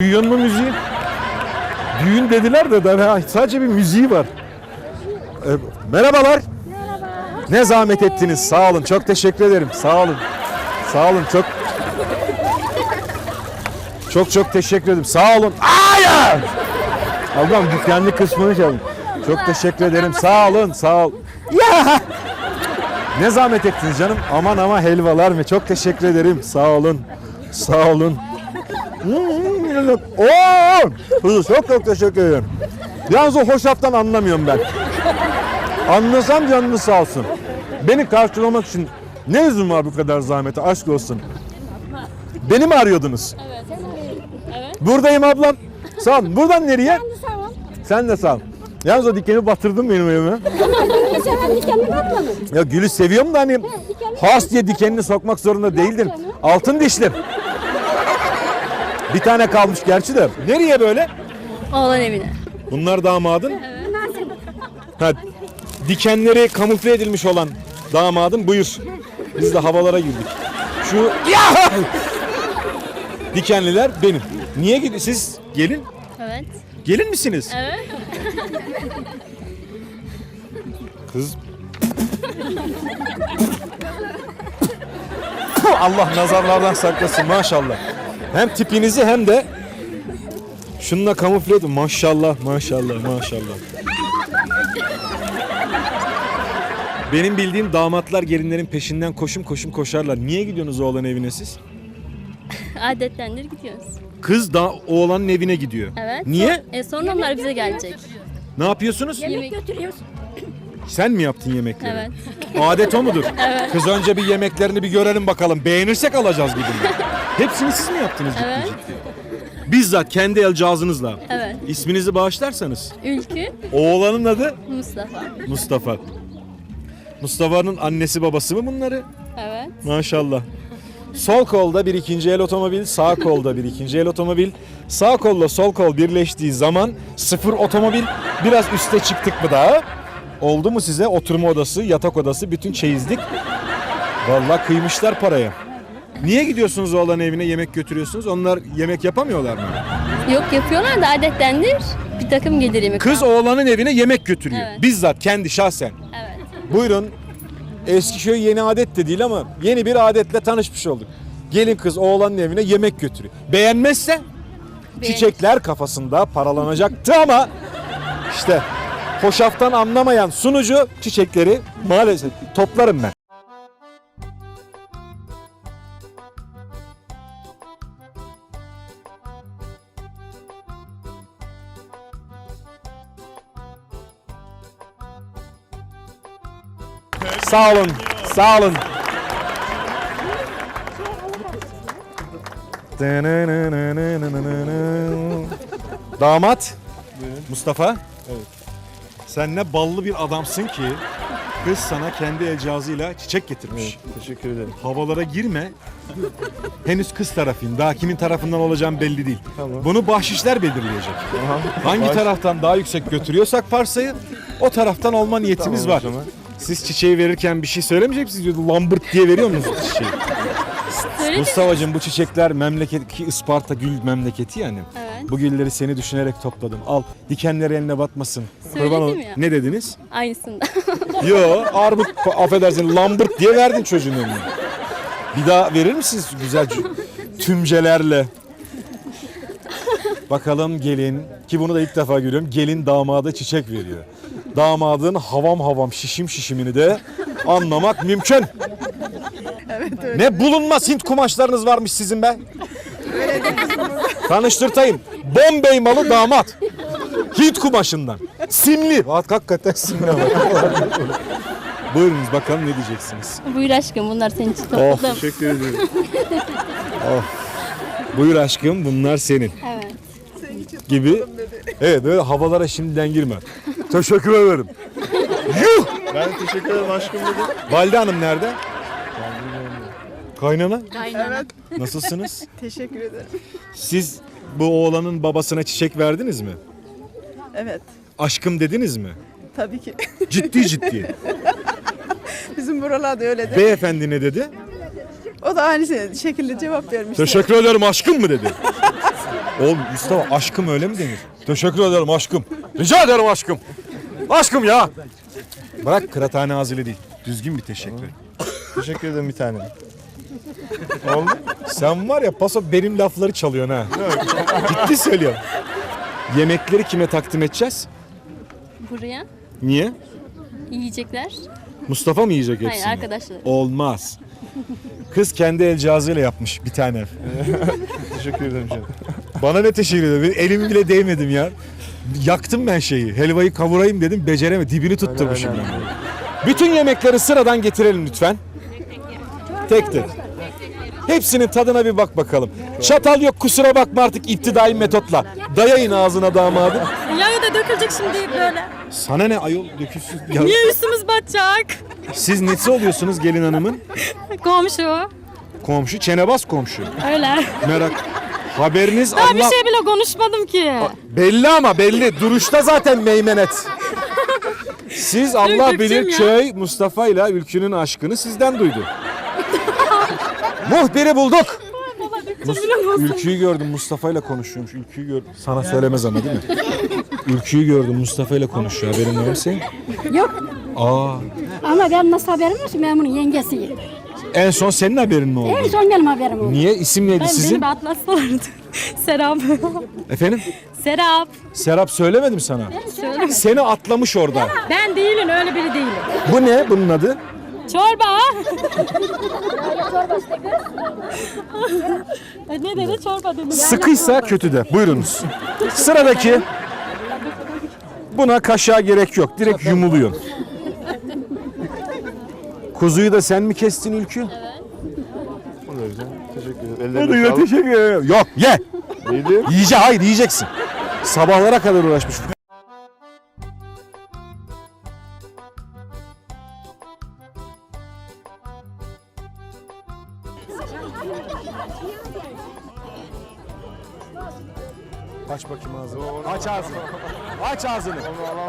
Duyuyor mu müziği? Düğün dediler de daha sadece bir müziği var. Ee, merhabalar. Ne zahmet ettiniz. Sağ olun. Çok teşekkür ederim. Sağ olun. Sağ olun. Çok çok çok teşekkür ederim. Sağ olun. Hayır. Ablam dükkanlı kısmını çalın. Çok teşekkür ederim. Sağ olun. Sağ ol. Ya. Ne zahmet ettiniz canım. Aman ama helvalar mı? Çok teşekkür ederim. Sağ olun. Sağ olun. Oo! Çok çok teşekkür ederim. Yalnız o hoşaftan anlamıyorum ben. Anlasam canınız sağ olsun. Beni karşılamak için ne lüzum var bu kadar zahmete aşk olsun. Beni mi arıyordunuz? Evet. Evet. Buradayım ablam. Sağ ol. Buradan nereye? Sen de sağ ol. Yalnız o dikeni batırdın benim elime. Sen dikenini atmadın. Ya gülü seviyorum da hani has diye dikenini sokmak zorunda değildir. Altın dişlim. Bir tane kalmış gerçi de. Nereye böyle? Oğlan evine. Bunlar damadın. Ha, dikenleri kamufle edilmiş olan damadın buyur. Biz de havalara girdik. Şu ya! Dikenliler benim. Niye gidiyor? Siz gelin. Evet. Gelin misiniz? Evet. Kız. Allah nazarlardan saklasın maşallah. Hem tipinizi hem de şununla kamufle edin. Maşallah maşallah maşallah. Benim bildiğim damatlar gelinlerin peşinden koşum koşum koşarlar. Niye gidiyorsunuz oğlan evine siz? Adettendir gidiyoruz. Kız da oğlanın evine gidiyor. Evet. Niye? E sonra onlar bize gelecek. Ne yapıyorsunuz? Yemek götürüyoruz. Sen mi yaptın yemekleri? Evet. Adet o mudur? Kız önce bir yemeklerini bir görelim bakalım. Beğenirsek alacağız gibi. Hepsini siz mi yaptınız ciddi Evet. ciddi? Bizzat kendi el cihazınızla. Evet. İsminizi bağışlarsanız. Ülkü Oğlanın adı Mustafa. Mustafa. Mustafa'nın annesi babası mı bunları? Evet. Maşallah. Sol kolda bir ikinci el otomobil, sağ kolda bir ikinci el otomobil. Sağ kolla sol kol birleştiği zaman sıfır otomobil. Biraz üste çıktık mı daha? Oldu mu size oturma odası, yatak odası, bütün çeyizlik? Vallahi kıymışlar paraya. Niye gidiyorsunuz oğlan evine yemek götürüyorsunuz? Onlar yemek yapamıyorlar mı? Yok yapıyorlar da adettendir. Bir takım gelir yemek. Kız oğlanın evine yemek götürüyor. Evet. Bizzat kendi şahsen. Evet. Buyurun. Eskiköy yeni adet de değil ama yeni bir adetle tanışmış olduk. Gelin kız oğlanın evine yemek götürüyor. Beğenmezse çiçekler kafasında paralanacaktı ama işte hoşaftan anlamayan sunucu çiçekleri maalesef toplarım ben. Sağ olun, sağ olun. Damat Mustafa. Sen ne ballı bir adamsın ki kız sana kendi el cihazıyla çiçek getirmiş. Teşekkür ederim. Havalara girme. Henüz kız tarafın. Daha kimin tarafından olacağım belli değil. Tamam. Bunu bahşişler belirleyecek. Hangi Baş- taraftan daha yüksek götürüyorsak parsayı o taraftan olma niyetimiz Tamam var. zaman. Siz çiçeği verirken bir şey söylemeyecek misiniz? Lambırt diye veriyor musunuz çiçeği? Söyledim. Mustafa'cığım bu çiçekler memleket ki Isparta gül memleketi yani. Evet. Bu gülleri seni düşünerek topladım. Al dikenleri eline batmasın. Söyledim Kurban ol- ya. Ne dediniz? Aynısında. Yo armut affedersin lambırt diye verdin çocuğun önüne. Bir daha verir misiniz güzel cü- tümcelerle? Bakalım gelin ki bunu da ilk defa görüyorum. Gelin damada çiçek veriyor. Damadın havam havam şişim şişimini de anlamak mümkün. Ne bulunmaz Hint kumaşlarınız varmış sizin be. Tanıştırtayım. Bombay malı damat. Hint kumaşından. Simli. Hakikaten simli. Buyurunuz bakalım ne diyeceksiniz. Buyur aşkım bunlar senin için topladım. Teşekkür ederim. Buyur aşkım bunlar senin Evet. gibi. Evet böyle havalara şimdiden girme. Teşekkür ederim. Yuh! Ben teşekkür ederim aşkım dedim. Valide Hanım nerede? Kaynana. Aynen. Nasılsınız? Teşekkür ederim. Siz bu oğlanın babasına çiçek verdiniz mi? Evet, Aşkım dediniz mi? tabii ki. Ciddi ciddi. Bizim buralarda öyledir. Beyefendi ne dedi? O da aynı şekilde cevap vermiş. Teşekkür ederim aşkım mı dedi? Oğlum Mustafa aşkım öyle mi denir? Teşekkür ederim aşkım. Rica ederim aşkım. Aşkım ya. Bırak kıraathane ağzıyla değil. Düzgün bir teşekkür. Teşekkür ederim bir tane. Oldu. Sen var ya paso benim lafları çalıyorsun ha. Ciddi söylüyorum. Yemekleri kime takdim edeceğiz? Buraya Niye? yiyecekler. Mustafa mı yiyecek Hayır hepsini? arkadaşlar. Olmaz. Kız kendi el cihazıyla yapmış bir tane. Teşekkür ederim canım. Bana ne teşekkür ederim. Benim Elimi bile değmedim ya. Yaktım ben şeyi. Helvayı kavurayım dedim. Becereme. Dibini tutturmuşum ben. Bütün yemekleri sıradan getirelim lütfen. Tek tek. Hepsinin tadına bir bak bakalım. Çatal yok kusura bakma artık iptidai metotla. Dayayın ağzına damadı. Yağı da dökülecek şimdi böyle. Sana ne ayol dökülsün. Ya, Niye üstümüz batacak? siz nesi oluyorsunuz gelin hanımın? Komşu. Komşu, çenebaz komşu. Öyle. Merak. Haberiniz Daha bir Allah... şey bile konuşmadım ki. Belli ama belli. Duruşta zaten meymenet. Siz Allah Döktüm bilir ya. köy Mustafa ile Ülkü'nün aşkını sizden duydu. Muhbiri bulduk. Mus- Ülkü'yü gördüm Mustafa ile konuşuyormuş. Ülkü'yü gördüm. Sana söylemez ama değil mi? Ülkü'yü gördüm Mustafa ile konuşuyor. Haberin var mı senin? Yok Aa, ama benim nasıl haberim var ki ben bunun yengesiyim. en son senin haberin mi En oldu? son benim haberim oldu. Niye? İsim neydi Ben sizin? beni bir atlas vardı. Serap. Efendim? Serap. Serap söylemedim sana. Söyle. Seni atlamış orada. Ben değilim öyle biri değilim. Bu ne bunun adı? Çorba. E, ne dedi çorba dedi. Sıkıysa kötü de. Buyurunuz. Sıradaki. Buna kaşığa gerek yok. Direkt yumuluyor. Kuzuyu da sen mi kestin Ülkü? O da güzel. Teşekkür ederim. Ellerine sağlık. teşekkür ederim. Yok ye. Yedim. Yiyece hayır yiyeceksin. Sabahlara kadar uğraşmış. Aç bakayım ağzını. Aç ağzını. Aç ağzını.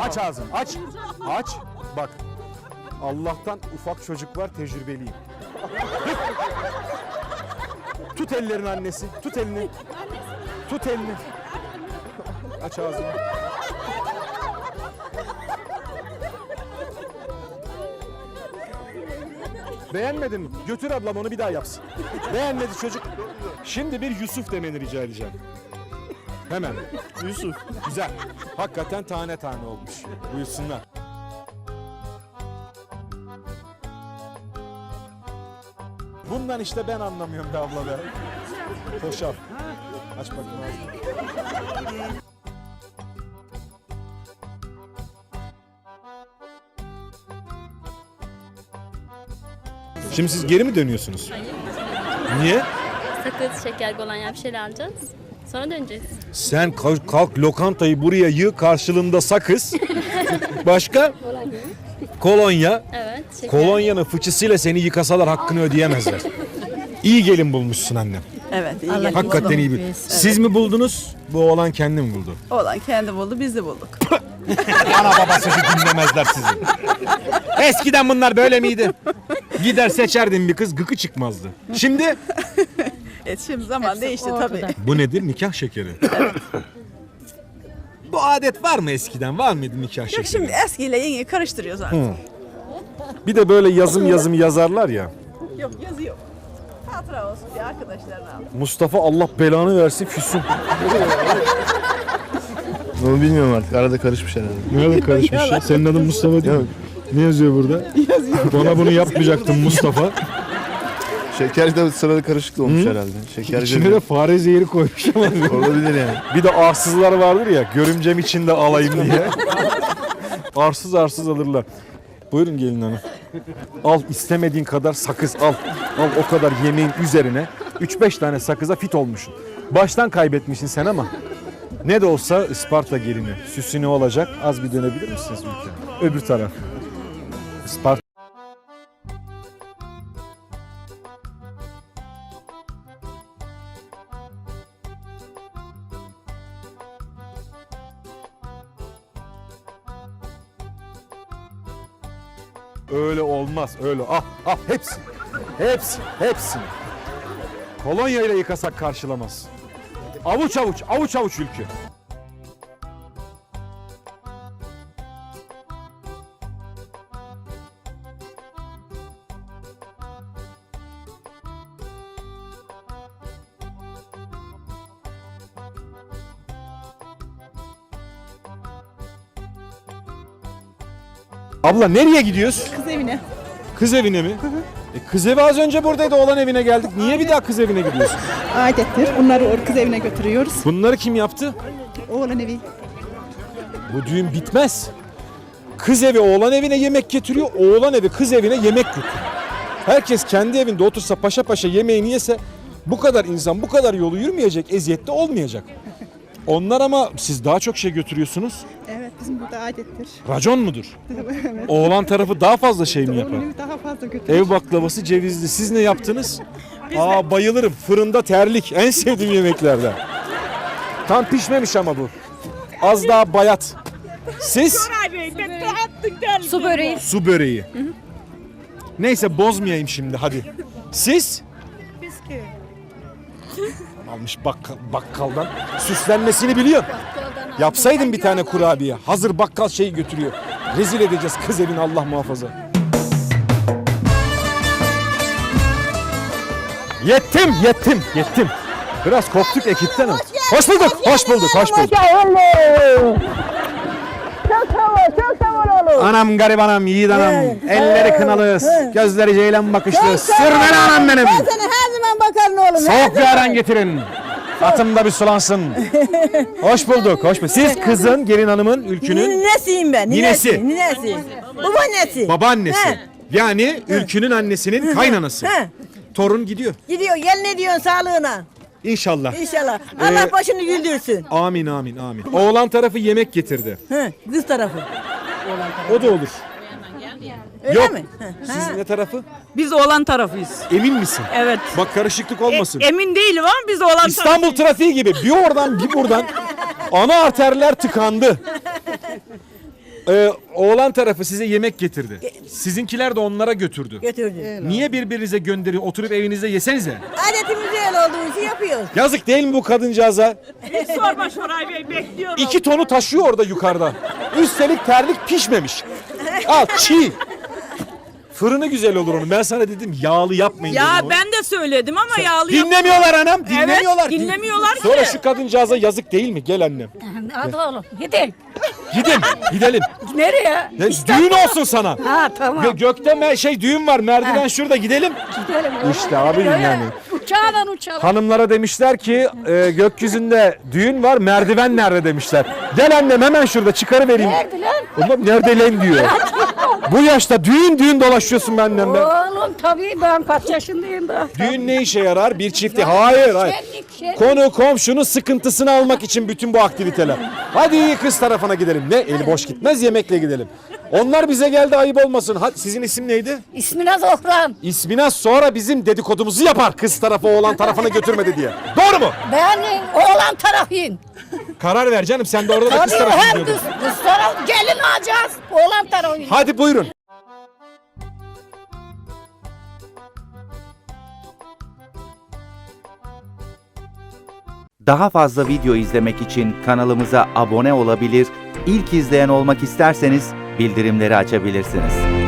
Aç ağzını. Aç. Aç. Bak. Allah'tan ufak çocuk var tecrübeliyim. Tut ellerini annesi. Tut elini. Tut elini. Aç ağzını. Beğenmedin mi? Götür ablam onu bir daha yapsın. Beğenmedi çocuk. Şimdi bir Yusuf demeni rica edeceğim. Hemen. Yusuf. Güzel. Hakikaten tane tane olmuş. Buyursunlar. Bundan işte ben anlamıyorum be abla be. Hoşaf. Aç bakayım ağzını. Şimdi siz geri mi dönüyorsunuz? Niye? Sakız, şeker, kolonya bir şeyler alacağız. Sonra döneceğiz. Sen kalk, kalk lokantayı buraya yığ karşılığında sakız. Başka? Kolonya. Evet. Şeker. Kolonyanın fıçısıyla seni yıkasalar hakkını ödeyemezler. İyi gelin bulmuşsun annem. Evet iyi geldi. Hakikaten iyi bir. Siz mi buldunuz? Bu oğlan kendi mi buldu? Oğlan kendi buldu biz de bulduk. Ana babası dinlemezler sizi. Eskiden bunlar böyle miydi? Gider seçerdin bir kız gıkı çıkmazdı. Şimdi E şimdi zaman değişti tabii. bu nedir? Nikah şekeri. Bu adet var mı eskiden? Var mıydı nikah şekeri? Yok şimdi eskiyle yeni karıştırıyoruz artık. Bir de böyle yazım yazım yazarlar ya. Yok yazı yok. Hatıra olsun diye arkadaşlarına aldım. Mustafa Allah belanı versin füsun. Onu bilmiyorum artık. Arada karışmış herhalde. Nerede karışmış ya? Senin adın Mustafa değil mi? Ne yazıyor burada? Bana bunu yapmayacaktın Mustafa. Şeker de sırada karışık olmuş herhalde. İçine de fare zehri koymuş ama. olabilir yani. Bir de arsızlar vardır ya görümcem içinde alayım diye. arsız arsız alırlar. Buyurun gelin hanım. Al istemediğin kadar sakız al. Al o kadar yemeğin üzerine 3-5 tane sakıza fit olmuşsun. Baştan kaybetmişsin sen ama. Ne de olsa Isparta gelini. Süsü ne olacak? Az bir dönebilir misiniz ülke? Öbür taraf. Isparta. Olmaz öyle. Ah ah hepsi. Hepsi. Hepsi. Kolonya ile yıkasak karşılamaz. Avuç avuç, avuç avuç ülkü. Abla nereye gidiyoruz? Kız evine. Kız evine mi? E, kız evi az önce buradaydı oğlan evine geldik. Niye bir daha kız evine gidiyorsun? Adettir. Bunları o kız evine götürüyoruz. Bunları kim yaptı? Oğlan evi. Bu düğün bitmez. Kız evi oğlan evine yemek getiriyor, oğlan evi kız evine yemek götürüyor. Herkes kendi evinde otursa paşa paşa yemeğini yese bu kadar insan bu kadar yolu yürümeyecek, eziyette olmayacak. Onlar ama siz daha çok şey götürüyorsunuz. Evet bizim burada adettir. Racon mudur? Oğlan tarafı daha fazla şey mi yapar? Daha fazla götürüyor. Ev baklavası cevizli. Siz ne yaptınız? Aa bayılırım. Fırında terlik. En sevdiğim yemeklerden. Tam pişmemiş ama bu. Az daha bayat. Siz? Su böreği. Su böreği. Neyse bozmayayım şimdi hadi. Siz? Almış bakkal, bakkaldan. Süslenmesini biliyor. Yapsaydın bir tane kurabiye. Hazır bakkal şeyi götürüyor. Rezil edeceğiz kız evini Allah muhafaza. Yettim, yettim, yettim. Biraz koptuk ekipten ama. Hoş bulduk, hoş bulduk, hoş bulduk. Anam garip anam, yiğit anam. Elleri kınalı, gözleri ceylan bakışlı. Sürmeli anam benim. Sana her zaman bakarım oğlum. Soğuk bir aran getirin. Atım da bir sulansın. Hoş bulduk, hoş bulduk. Siz kızın, gelin hanımın, ülkünün Ninesiyim ben. Ninesi. Ninesi. Babaannesi. babaannesi. Yani ülkünün annesinin kaynanası. Torun gidiyor. Gidiyor gel ne diyorsun sağlığına. İnşallah. İnşallah. Allah Ee, başını güldürsün. Amin amin amin. Oğlan tarafı yemek getirdi. Hı, kız tarafı. O da olur. Öyle Yok. mi? Hı. Siz ne tarafı? Biz oğlan tarafıyız. Emin misin? Evet. Bak karışıklık olmasın. E, emin değilim ama biz oğlan İstanbul trafiği gibi bir oradan bir buradan ana arterler tıkandı. Ee, oğlan tarafı size yemek getirdi. Sizinkiler de onlara götürdü. Götürdü. Niye birbirinize gönderiyor? Oturup evinizde yesenize. Adetimiz öyle olduğu için yapıyoruz. Yazık değil mi bu kadıncağıza? Hiç sorma Şoray Bey bekliyorum. İki tonu taşıyor orada yukarıda. Üstelik terlik pişmemiş. Al çiğ. Fırını güzel olur onun. Ben sana dedim yağlı yapmayın Ya dedim onu. ben de söyledim ama yağlı yap- Dinlemiyorlar anam. Dinlemiyorlar. Evet, dinlemiyorlar ki. Sonra şu kadıncağıza yazık değil mi? Gel annem. Hadi oğlum gidin. Gidin. Gidelim. Nereye? Ne, düğün olsun sana. Ha tamam. Gö- gökte me- şey düğün var. Merdiven şurada gidelim. Gidelim oğlum. İşte abi Öyle. yani. Uçağdan uçalım. Hanımlara demişler ki e, gökyüzünde düğün var. Merdiven nerede demişler. Gel annem hemen şurada çıkarıvereyim. Nerede lan? Oğlum nerede lan diyor. Bu yaşta düğün düğün dolaşıyorsun benden ben. Oğlum tabii ben kaç yaşındayım da. Düğün ne işe yarar? Bir çifti. Hayır hayır. Şenlik şenlik. Konu komşunun sıkıntısını almak için bütün bu aktiviteler. Hadi kız tarafına gidelim. Ne? Eli boş gitmez yemekle gidelim. Onlar bize geldi ayıp olmasın. Hadi sizin isim neydi? İsmine Zohran. İsmine sonra bizim dedikodumuzu yapar. Kız tarafı oğlan tarafına götürmedi diye. Doğru mu? Ben oğlan tarafıyım. Karar ver canım. Sen de orada da kız Tabii tarafı hem kız, kız taraf gelin alacağız. Oğlan tarafıyım. Hadi buyurun. Daha fazla video izlemek için kanalımıza abone olabilir, ilk izleyen olmak isterseniz bildirimleri açabilirsiniz.